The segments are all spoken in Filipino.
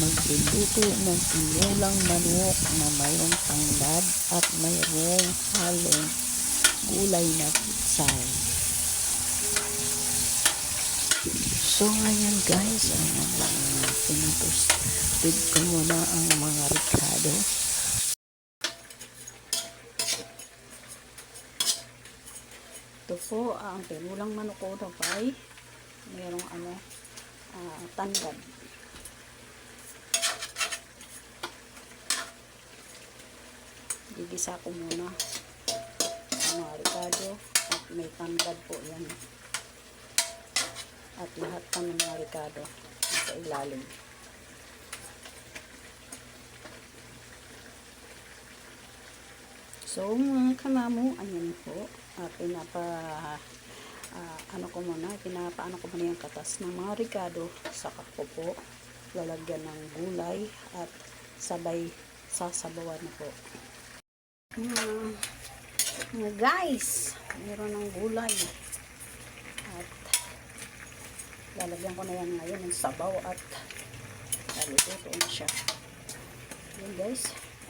magluluto ng tinulang manok na mayroong tanglad at mayroong halong gulay na pitsay. So ngayon guys, ayan lang pinutustid ko muna ang mga ricado. Ito po ang tinulang manok ko na ay mayroong ano, ah, tanglad. Gigisa ko muna ang mga ricado at may tanglad po yan. At lahat pa ng mga ricado sa ilalim. So, mga kamamo, ayan po. Uh, pinapa, ah, ano ko muna, pinapaano ko muna yung katas ng mga ricado. Saka ko po, lalagyan ng gulay at sabay sasabawan na po. Mga guys, meron ng gulay. At lalagyan ko na yan ngayon ng sabaw at luluto na siya. Yan guys,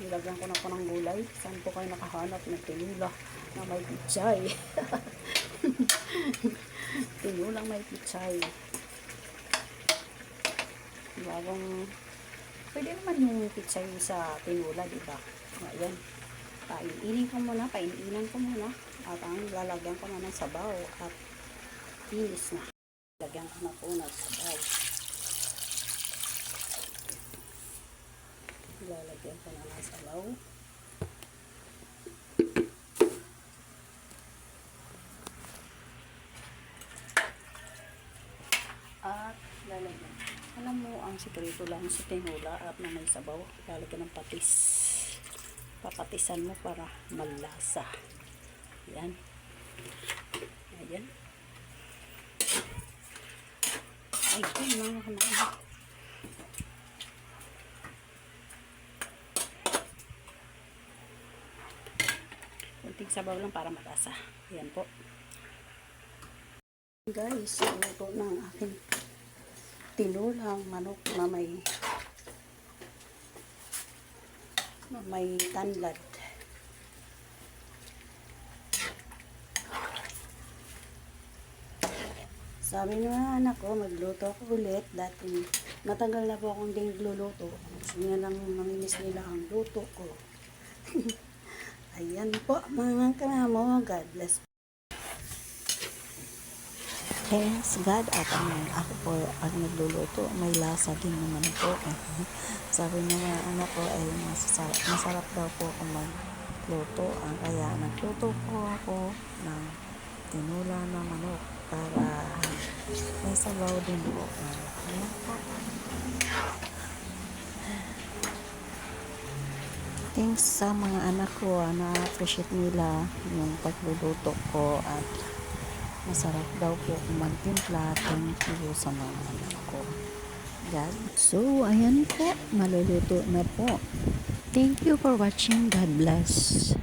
nilagyan ko na po ng gulay. Saan po kayo nakahanap ng tinula na may pichay? Tinulang may pichay. Bagong, pwede naman yung pichay sa tinula, di ba? Ayan. Painiinin ko muna, paininan ko muna. At ang lalagyan ko na ng sabaw at inis na. Lagyan ko na po ng sabaw. Lalagyan ko na ng sabaw. At lalagyan. Alam mo, ang sikreto lang sa tinula at na may sabaw, lalagyan ng patis. Papatisan mo para malasa. Yan. Ayan. Ay, mga kanain. Kunting sabaw lang para matasa. Ayan po. Guys, luto na ang aking tinulang manok na may na may tanlad. Sabi ng anak ko, magluto ako ulit. Dati matagal na po akong ding luluto. Gusto niya lang namimiss nila ang luto ko. Ayan po mga kanamo. God bless. Thanks God at ang ako po ang nagluluto. May lasa din naman po. Sabi ng mga anak ko ay masasarap, masarap daw po kung magluto. Ang kaya nagluto po ako ng tinula na manok para may sabaw din po. Ayan po. Thanks sa mga anak ko ah, na-appreciate nila yung pagluluto ko at masarap daw po magtimpla. Thank sa mga anak ko. God. So, ayan po. Maluluto na po. Thank you for watching. God bless.